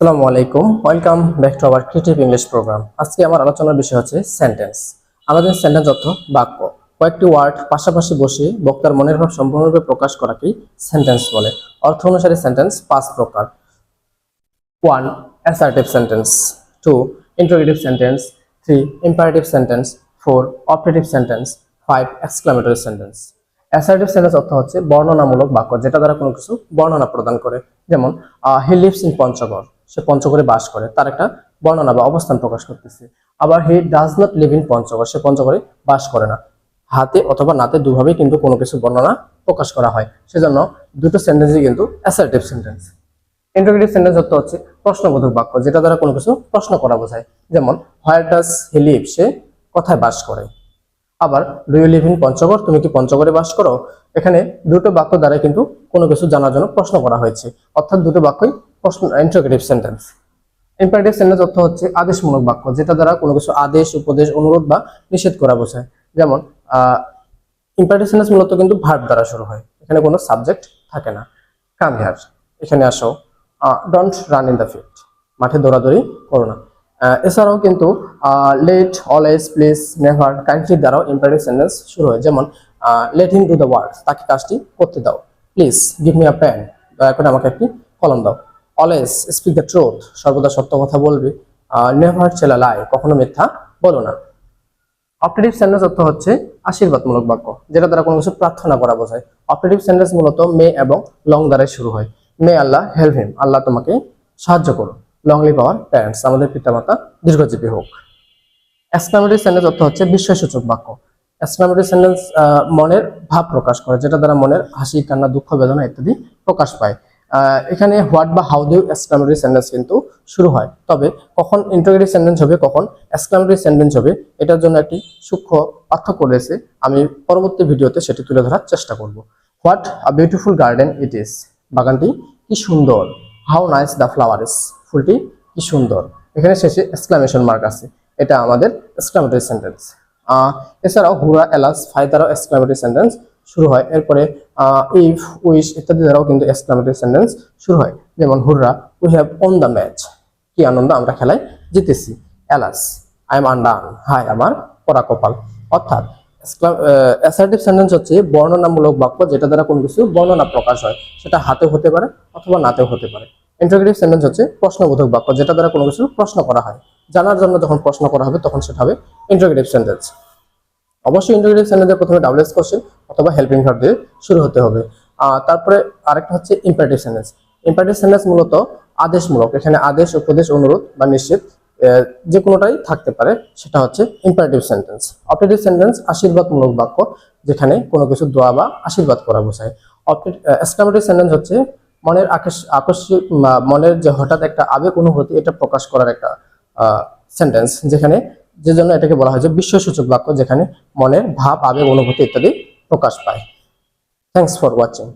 আসসালামু আলাইকুম। Welcome back to our creative English program আজকে আমার আলোচনার বিষয় হচ্ছে সেন্টেন্স আমাদের সেন্টেন্স অর্থ বাক্য। কয়েকটি ওয়ার্ড পাশাপাশি বসে বক্তার মনের ভাব সম্পূর্ণরূপে প্রকাশ করাকেই সেন্টেন্স বলে। অর্থ অনুসারে সেন্টেন্স পাঁচ প্রকার। One assertive sentence two interrogative sentence three imperative sentence four operative sentence five exclamatory sentence assertive sentence অর্থ হচ্ছে বর্ণনামূলক বাক্য, যেটা দ্বারা কোনো কিছু বর্ণনা প্রদান করে। যেমন হি লিভস ইন পঞ্চগড় সে পঞ্চগড়ে বাস করে, তার একটা বর্ণনা বা অবস্থান প্রকাশ করতেছে। আবার he does not live in Panchagarh, সে পঞ্চগড়ে বাস করে না। হাতে অথবা নাতে দুভাবেই কিন্তু কোনো কিছু বর্ণনা প্রকাশ করা হয়। সেজন্য দুটো সেন্টেন্সই কিন্তু অ্যাসার্টিভ সেন্টেন্স ইন্টারোগেটিভ সেন্টেন্স অর্থ হচ্ছে প্রশ্নবোধক বাক্য, যেটা দ্বারা কোনো কিছু প্রশ্ন করা বোঝায়। যেমন হোয়ার ডাজ হি লিভ সে কোথায় বাস করে? আবার do you live in Panchagarh? তুমি কি পঞ্চগড়ে বাস করো? এখানে দুটো বাক্য দ্বারা কিন্তু কোনো কিছু জানার জন্য প্রশ্ন করা হয়েছে। অর্থাৎ দুটো বাক্যই ইন্টারোগেটিভ সেন্টেন্স ইম্পারেটিভ সেন্টেন্স অর্থ হচ্ছে আদেশমূলক বাক্য, যেটা দ্বারা কোনো কিছু আদেশ, উপদেশ, অনুরোধ বা নিষেধ করা বোঝায়। যেমন ইম্পারেটিভ সেন্টেন্স মূলত কিন্তু ভার্ব দ্বারা শুরু হয়, এখানে কোনো সাবজেক্ট থাকে না। কাম হিয়ার এখানে আসো। Don't run in the field মাঠে দৌড়াদৌড়ি করো না। এছাড়াও কিন্তু let always please never kindly দ্বারাও ইম্পারেটিভ সেন্টেন্স শুরু হয়। যেমন let him do the work তাকে কাজটি করতে দাও। Please give me a pen দয়া করে আমাকে একটি কলম দাও। অলওয়েজ স্পিক দ্য ট্রুথ সর্বদা সত্য কথা বলবি নেভার ছেলা লাই কখনো মিথ্যা বলো না। অপারেটিভ সেন্টেন্স অর্থ হচ্ছে আশীর্বাদমূলক বাক্য, যেটা দ্বারা কোনো কিছু প্রার্থনা করা বোঝায়। অপারেটিভ সেন্টেন্স মূলত মে এবং লং দ্বারাই শুরু হয়। মে আল্লাহ হেল্প হিম আল্লাহ তোমাকে সাহায্য করো লং লিভ আওয়ার প্যারেন্টস আমাদের পিতামাতা দীর্ঘজীবী হোক। এক্সক্লামেটরি সেন্টেন্স অর্থ হচ্ছে বিস্ময়সূচক বাক্য। এক্সক্লামেটরি সেন্টেন্স মনের ভাব প্রকাশ করে, যেটা দ্বারা মনের হাসি, কান্না, দুঃখ, বেদনা ইত্যাদি প্রকাশ পায়। এখানে হোয়াট বা হাউ দিউ এক্সক্লামেটরি সেন্টেন্স কিন্তু শুরু হয়। তবে কখন ইন্টারোগেটিভ সেন্টেন্স হবে, কখন এক্সক্লামেটরি সেন্টেন্স হবে, এটার জন্য একটি সূক্ষ্ম পার্থক্য রয়েছে। আমি পরবর্তী ভিডিওতে সেটি তুলে ধরার চেষ্টা করব। What a beautiful garden it is? বাগানটি কি সুন্দর? How nice the flower is ফুলটি কি সুন্দর? এখানে শেষে এক্সক্লামেশন মার্ক আছে। এটা আমাদের এক্সক্লামেটরি সেন্টেন্স এছাড়াও হুরা এলাস ফাই দ্বারাও এক্সক্লামেটরি সেন্টেন্স শুরু হয়। এরপরে ইফ উইশ ইত্যাদি দ্বারাও কিন্তু এক্সক্লামেটরি সেন্টেন্স শুরু হয়। যেমন, hurrah we have won the match কি আনন্দ, আমরা খেলায় জিতেছি। এলাস আই এম আন্ডান হাই আমার পরা কপাল। অর্থাৎ অ্যাসার্টিভ সেন্টেন্স হচ্ছে বর্ণনামূলক বাক্য যেটা দ্বারা কোনো কিছু বর্ণনা প্রকাশ হয়। সেটা হাতে হতে পারে অথবা নাতেও হতে পারে। ইন্টারোগেটিভ সেন্টেন্স হচ্ছে প্রশ্নবোধক বাক্য যেটা দ্বারা কোনো কিছু প্রশ্ন করা হয়। জানার জন্য যখন প্রশ্ন করা হবে, তখন সেটা হবে ইন্টারোগেটিভ সেন্টেন্স অবশ্যই ইন্টারোগেটিভ সেন্টেন্সের প্রথমে ডাবলএস কোশ্চেন অথবা হেল্পিং ভার্ব দিয়ে শুরু হতে হবে। তারপরে আরেকটা হচ্ছে ইম্পারেটিভ সেন্টেন্স ইম্পারেটিভ সেন্টেন্স মূলত আদেশমূলক এখানে আদেশ উপদেশ অনুরোধ বা আহ, যে কোনোটাই থাকতে পারে সেটা হচ্ছে ইম্পারেটিভ সেন্টেন্স অপারেটিভ সেন্টেন্স আশীর্বাদমূলক বাক্য যেখানে কোনো কিছু দোয়া বা আশীর্বাদ করা বোঝায়। এক্সক্লামেটরি সেন্টেন্স হচ্ছে মনের আকর্ষ- আকস্মিক মনের যে হঠাৎ একটা আবেগ অনুভূতি এটা প্রকাশ করার একটা সেন্টেন্স যেখানে যে জন্য এটাকে বলা হয় যে বিশ্বসূচক বাক্য যেখানে মনের ভাব, আবেগ, অনুভূতি ইত্যাদি প্রকাশ পায়। Thanks for watching